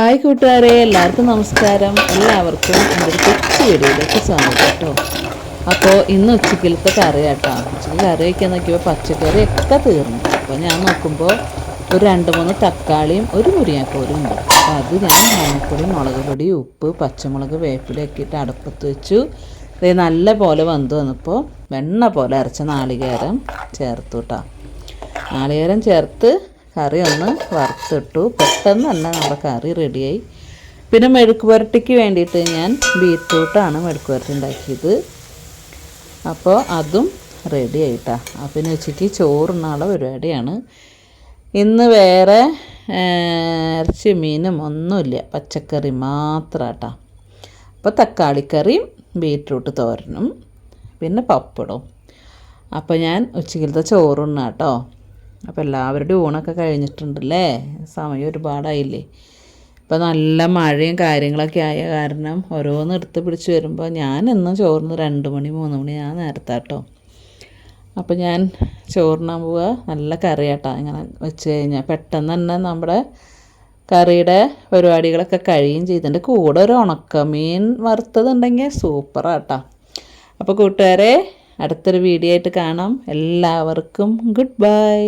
Hi കൂട്ടുകാരെ എല്ലാവർക്കും നമസ്കാരം. എല്ലാവർക്കും എന്റെ ഒരു കൊച്ചു വീഡിയോയിലേക്ക് സ്വാഗതം കേട്ടോ. അപ്പോൾ ഇന്ന് ഉച്ചക്കിലത്തെ കറി കേട്ടോ. ഉച്ചയ്ക്ക് കറി വയ്ക്കാൻ നോക്കിയപ്പോൾ പച്ചക്കറി ഒക്കെ തീർന്നു. അപ്പോൾ ഞാൻ നോക്കുമ്പോൾ ഒരു രണ്ട് മൂന്ന് തക്കാളിയും ഒരു മുരിങ്ങാക്കോലും ഉണ്ട്. അപ്പോൾ അത് ഞാൻ മഞ്ഞപ്പൊടി മുളക് പൊടി ഉപ്പ് പച്ചമുളക് വേപ്പിലൊക്കെ ഇട്ട് അടുപ്പത്ത് വെച്ചു. ഇത് നല്ല പോലെ വന്നു വന്നപ്പോൾ വെണ്ണ പോലെ അരച്ച നാളികേരം ചേർത്തു കേട്ടോ. നാളികേരം ചേർത്ത് കറി ഒന്ന് വറുത്തിട്ടു. പെട്ടെന്ന് തന്നെ നമ്മുടെ കറി റെഡിയായി. പിന്നെ മെഴുക്ക് പുരട്ടിക്ക് വേണ്ടിയിട്ട് ഞാൻ ബീറ്റ്റൂട്ടാണ് മെഴുക്ക് പുരട്ടി ഉണ്ടാക്കിയത്. അപ്പോൾ അതും റെഡി ആയിട്ടാ. പിന്നെ ഉച്ചയ്ക്ക് ചോറുണ്ണാനുള്ള പരിപാടിയാണ്. ഇന്ന് വേറെ ഇറച്ചി മീനും ഒന്നുമില്ല. പച്ചക്കറി മാത്രം കേട്ടോ അപ്പോൾ തക്കാളിക്കറിയും ബീറ്റ്റൂട്ട് തോരനും. പിന്നെ പപ്പടവും. അപ്പോൾ ഞാൻ ഉച്ചയ്ക്കിലത്തെ ചോറുണ്ണാം കേട്ടോ അപ്പോൾ എല്ലാവരുടെയും ഊണൊക്കെ കഴിഞ്ഞിട്ടുണ്ടല്ലേ? സമയം ഒരുപാടായില്ലേ? ഇപ്പോൾ നല്ല മഴയും കാര്യങ്ങളൊക്കെ ആയ കാരണം ഓരോന്ന് എടുത്ത് പിടിച്ച് വരുമ്പോൾ ഞാൻ എന്നും ചോറിന് രണ്ട് മണി മൂന്ന് മണി ഞാൻ നേരത്തെ കേട്ടോ അപ്പോൾ ഞാൻ ചോറിനാൻ പോവുക നല്ല കറിയാട്ടോ ഇങ്ങനെ വെച്ച് കഴിഞ്ഞാൽ പെട്ടെന്ന് തന്നെ നമ്മുടെ കറിയുടെ പരിപാടികളൊക്കെ കഴിയും ചെയ്തിട്ടുണ്ട് കൂടെ ഒരു ഉണക്കമീൻ വറുത്തതുണ്ടെങ്കിൽ സൂപ്പറാട്ടോ. അപ്പോൾ കൂട്ടുകാരെ അടുത്തൊരു വീഡിയോ ആയിട്ട് കാണാം. എല്ലാവർക്കും ഗുഡ് ബൈ